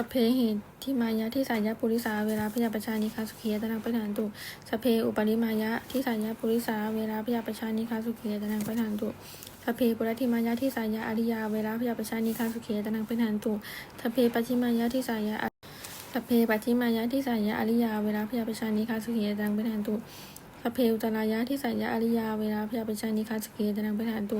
สัพเพเหทิมายะที่สายะปุริสาเวลาพยาประชานิคาสุขียตนังปะทานตุสเพอุปริมายะที่สายะปุริสาเวลาพยาประชานิคาสุขียตนังปะทานตุสเพปุรติมายะที่สายะอริยาเวลาพยาประชานิคาสุขียตนังปะทานตุสเพปัจฉิมายะที่สายะสเพปัจฉิมายะที่สายะอริยาเวลาพยาประชานิคาสุขียตนังปะทานตุ สเพอุตรายะที่สายะอริยาเวลาพยาปชานิคาสุขียตนังเปะทานตุ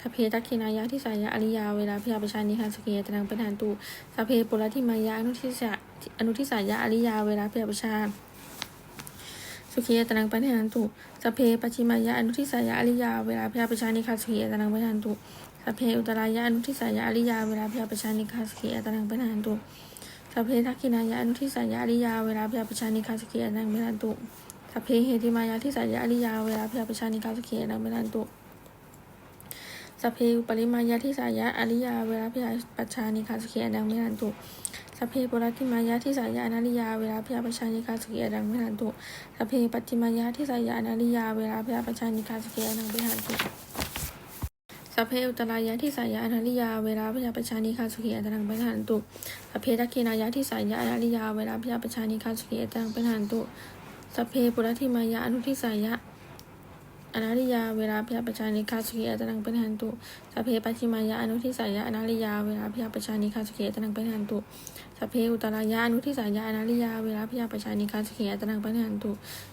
สเพทักขินายะที่สายะอริยาเวลาพยาปชานิคาสุขียตนังเปะทานตุสเพปุรติมายะอนุทิสะอนุทิสายะอริยาเวลาเพียประชาสุขียตนังปัญหานตุสัพเพปชิมายะอนุทิสายะอริยาเวลาเพียประชานิคาสุขียตนังปัญหานตุสเพอุตรายะอนุทิสายะอริยาเวลาเพียประชานิคาสุขียตนังปัญหานตุสเพทักขินายะอนุทิสายะอริยาเวลาเพียประชานิคาสุขียตนังปัญหานตุ สัพเพเหติมายะทิสายะอริยาเวลาพียปชานิคาสุขียตนังปัญหานตุสัพเพปริมายะทิสายะอริยาเวลาพียประชานิคาสุขียตนังปัญหานตุสัพเพปุรติมายะที่สายานาริยาเวลาพยาประชานิกาสกิยดังไม่หันตุสัพเพปัจจิมายะที่สายานาริยาเวลาพยาประชานิกาสกิยดังไม่หันตุสัพเพอุตรายะที่สายานาริยาเวลาพยาประชานิคาสกิยดังไม่หันตุสัพเพทักขินายะที่สายานาริยาเวลาพยาประชานิคาสกิยดังไม่หันตุ สเพปุรติมายะอนุทิสายะอนาริยาเวลาพยาประชานิคาสกิยตังเป็นหันตุสเพปัจฉิมายะอนุทิสายะอนาริยาเวลาพยาประชานิคาสกิยตังเป็นหันตุสเพอุตรายะอนุทิสายะอนาริยาเวลาพยาประชานิคาสกิยตนังเปะหันตุ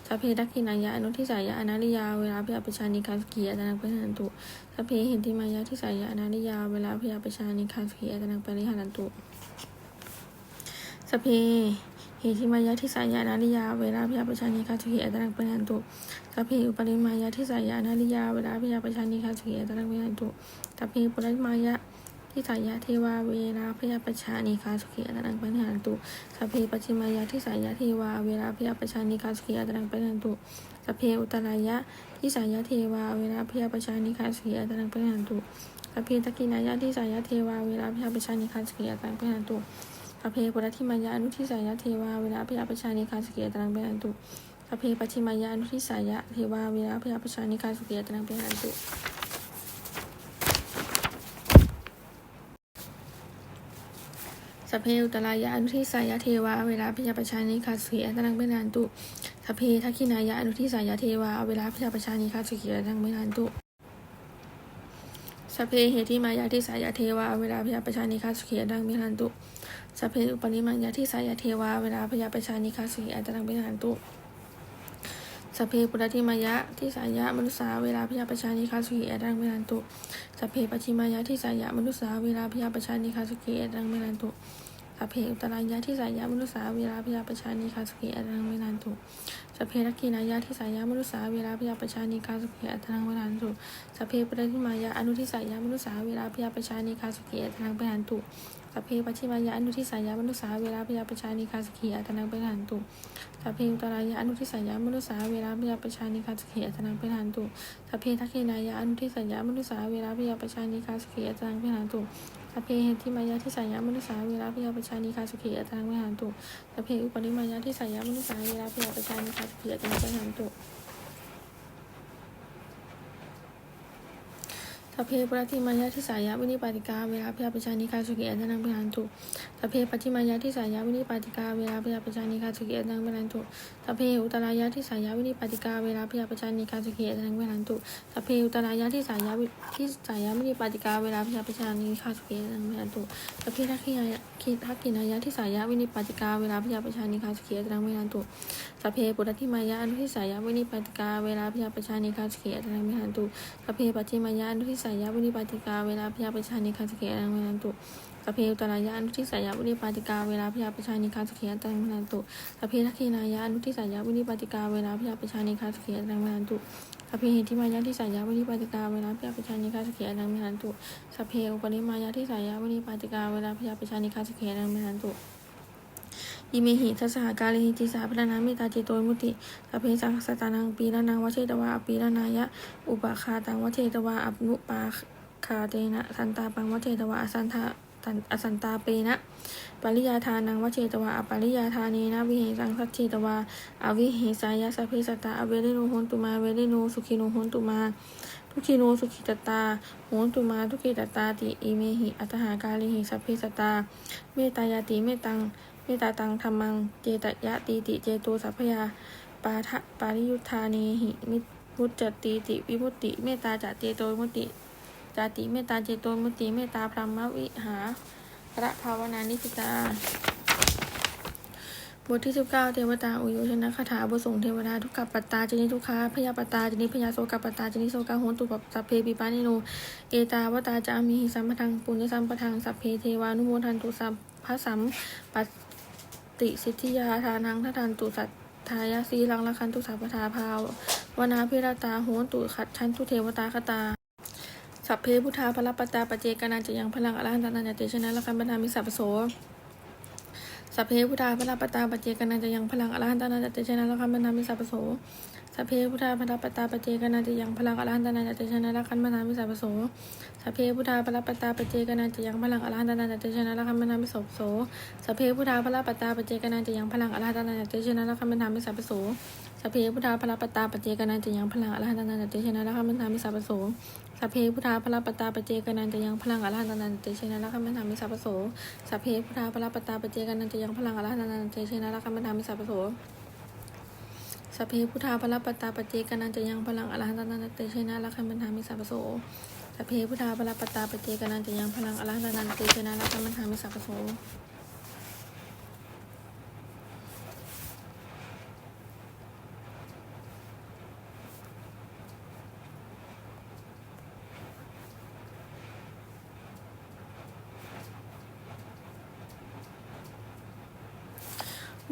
สเพดักขินายะอนุทิสายะอนาริยาเวลาพยาประชานิคาสกิยตนังเปะหันตุสัพเพหินติมายะทิสายะอนาริยาเวลาพยาประชานิคาสกิยตนังเปะริหันตุสเพ หติมายะทิสายะอนาริยา เวลาพยาประชานิคาสกิยตนังปะหันตุสัพเพอุปริมายะทิสายะอนาริยา เวลาพยาประชานิคาสกิยตนังปะหันตุสัพเพปุริมายะที่สายะเทวาเวลาพยาประชานิคาสุขีอัตนังปัญหานตุสัพเพปัจฉิมายะที่สายะเทวา เวลาพยาประชานิคาสุขีอัตนังปัญหานตุสัพเพอุตรายะที่สายะเทวา เวลาพยาประชานิคาสุขีอัตนังปัญหานตุสัพเพตะกินายะที่สายะเทวา เวลาพยาประชานิคาสุขีอัตนังปัญหานตุ สเพปุรติมายะอนุทิสายะเทวาเวลาพยาประชานิคาสุขีอัตนังเปัญหานตุสเพปัิมายะอนุทิสายะเทวาเวลาพยาประชานิคาสุขีอัตนังเปัญหานตุสเพอุตรายะอนุทิสายะเทวาเวลาพยาประชานิคาสุขีอัตนังเปนานตุสเพทักขินายะอนุทิสายะเทวาเวลาพยาประชานิคาสุขีอัตนังเปนานตุ สัพเพเหติมายะทิสายะเทวาเวลาพยาประชานิคาสุขีอัตนังเปนานตุสัพเพอุปนิมัญญะทิสายะเทวาเวลาพยาประชานิคาสุขีอัตนังเปนานตุสัพเพปุรติมายะที่สายะมนุษสาเวลาพยาประชานิคาสุขีอัตนังเปนานตุสัพเพปชิมายะที่สายะมนุษสาเวลาพยาประชานิคาสุขีอัตนังเปนานตุสัพเพอุตรายะที่สายะมนุษสาเวลาพยาประชานิคาสุขีอัตนังเปนานตุ สัพเพทักขินายะที่สายะมนุษสาเวลาพยาประชานิคาสุขีอัตนังเปนานตุสัพเพปุรติมายะอนุทิสายะมนุษสาเวลาพยาประชานิคาสุขีอัตนังเปนานตุสัพเพปัจฉิมายะอนุทิสายะมนุษสาเวลาพยาประชานิคาสุขีอัตนังเปนานตุสัพเพอุตรายะอนุทิสายะมนุษสาเวลาพยาประชานิคาสขีอัตนังเปหันตุสัพเพทักขินายะอนุทิสายะมนุษสาเวลาพยาประชานิคาสขีอัตนังเปหันตุ สัพเพเหติมายาที่สายะมนุษยเวลาพยาประชานิคาสุขีอัตนังวิหารตุสัพเพอุปนิมายาที่สายะมนุษยเวลาพยาประชานิคาสุขีอัตนังวิหารตุ สัพเพปรติมายะที่สายะวินิปาติกาเวลาพยาประชานิคาสุขีอัตนังเปหันตุสัพเพปัจฉิมายะที่สายะวินิปาติกาเวลาพยาประชานิคาสุขีอัตนังเปหันตุสัพเพอุตรายะที่สายาวินิปาติกาเวลาพยาประชานิกาสุขีอัตนังเวลันตุสัพเพอุตรายะที่สายาวิที่สายาวินิปาติกาเวลาพยาประชานิกาสุขีอัตนังเวลันตุสัพเพทักขินายะคิทักขินายะที่สายาวินิปาติกาเวลาพยาประชานิกาสุขีอัตนังเวลันตุสัพเพปุรติมายะอนุทิสายาวินิปาติกาเวลาพยาประชานิกาสุขีอัตนังเวลันตุสัพเพปัจฉิมายะอนุทิสายาวินิปาติกาเวลาพยาประชานิกาสุขีอัตนังเวลันตุสัพเพอุตรายะอนุทิสายาวินิปาติกาเวลาพยาประชานิกาสุขีอัตนังเวลันตุสัพเพทักขินายะอนุทิสายาวินิปาติกาเวลาพยาประชานิคาสขีอัตนังเวลันตุสัพเพเหติมายะที่สายาวินิปาติกาเวลาพยาประชานิคาสขีอัตนังเวลันตุสัพเพอุปนิมายะที่สายาวินิปาติกาเวลาพยาประชานิคาสขีอัตนังเวลันตุ ยิเมหิทัสสหกาลิหิติสาพระนามิตาจิโตมุติสัพเพสังสตานังปีละนังวเชตวาอปีละนายะ อุปคาตังวเชตวาอัปนุปาคาเตนะสันตาปังวเชตวาอสันทาอสันตาเปนะปริยาทานังวเชตวาอปริยาทานีนะวิเหสังสัจเชตวาอวิเหสายะสัพเพสตาอเวริโนโหนตุมาเวริโนสุขิโนโหนตุมาทุชิโนสุขิตตาโหนตุมาทุกิตตาติอิเมหิอัตหากาลิหิสัพเพสตา เมตายาติเมตัง เมตตาตังธรรมัง เจตยะตีติ เจโตสัพพยา ปาทะปาริยุทธานีหิมิมุจจตีติ วิมุตติ เมตตาจะเจโตมุติจาติเมตตาเจโตมุติ เมตตาพรหมวิหาระภาวนานิสิตา บทที่สิบเก้าเทวตาอุโยชนะคาถาบทส่งเทวดาทุกขปัตตาจนิทุกขาพยาปัตตาจนิพยาโสกปัตตาจนิโสกาโหนตุปสัพเพปิปานิโน เอตาวตาจามีหิสัมปทังปุญญสัมปทังสัพเพเทวานุโมทันตุสัพพะสัมปัต ติสิทธิยาทานังทัทันตุสัตทายาสีลังละคันตุสัพพทาภาววนาพิรตาโหนตุขัดชันตุเทวตาคตาสัพเพพุทธาพระปตาปเจกานันจะยังพลังอรหันตานันจะเตชนะละคันบรรดามิสัพโสสัพเพพุทธาพระปตาปเจกานันจะยังพลังอรหันตานันจะเตชนะละคันบรรดามิสัพพโส สัพเพพุทธาพระปตาปเจกนันจะยังพลังอรหันตนันจะเตชนะละคันบรรดามิสัพโสสัพเพพุทธาพระปตาปเจกนันจะยังพลังอรหันตนันจะเตชนะละคันบรรดามิสัพโสสัพเพพุทธาพระปตาปเจกนันจะยังพลังอรหันตนันจะเตชนะละคันบรรดามิสัพโสสัพเพพุทธาพระปตาปเจกนันจะยังพลังอรหันตนันจะเตชนะละคันบรรดามิสัพโสสัพเพพุทธาพระปตาปเจกนันจะยังพลังอรหันตนันเตชนะละคัมมันธามิสัพโสสัพเพพุทธาพระปตาปเจกนันจะยังพลังอรหันตนันเตชนะละคัมมันธามิสัพโส สัพเพพุทธาพระปตาปเจกนันจะยังพลังอรหันตนันเตชนะละคันมันธามิสัพโสสัพเพพุทธาพระปตาปเจกนันจะยังพลังอรหันตนันเตชนะละคันมันธามิสัพโส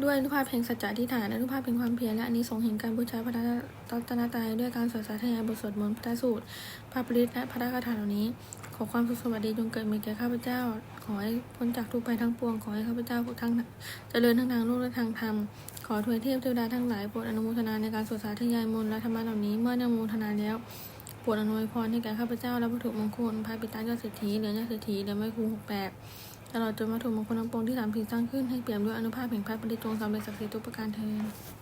ด้วยอนุภาพแห่งสัจจะที่ฐานอนุภาพแห่งความเพียรและอานิสงส์แห่งการบูชาพระรัตนตรัยด้วยการสวดสาธยายบทสวดมนต์พระสูตรพระปริตและพระคาถาเหล่านี้ ขอความสุขสวัสดีจงเกิดมีแก่ข้าพเจ้า ขอให้พ้นจากทุกภัยทั้งปวง ขอให้ข้าพเจ้าทั้งเจริญทั้งทางโลกและทางธรรมขอทวยเทพเทวดาทั้งหลายโปรดอนุโมทนาในการสวดสาธยายมนต์และธรรมะเหล่านี้เมื่ออนุโมทนาแล้วโปรดอนุโมพรให้แก่ข้าพเจ้าและวัตถุมงคลพระปิตายอดเศรษฐีเหรียญยอดเศรษฐีเหรียญไม้คูหกแปด ตลอดจนวัตถุมงคลทั้งปวงที่สามสิ่งสร้างขึ้นให้เปี่ยมด้วยอนุภาพแห่งพระปฏิจงสำเร็จศักดิ์สิทธิ์ทุกประการเทอ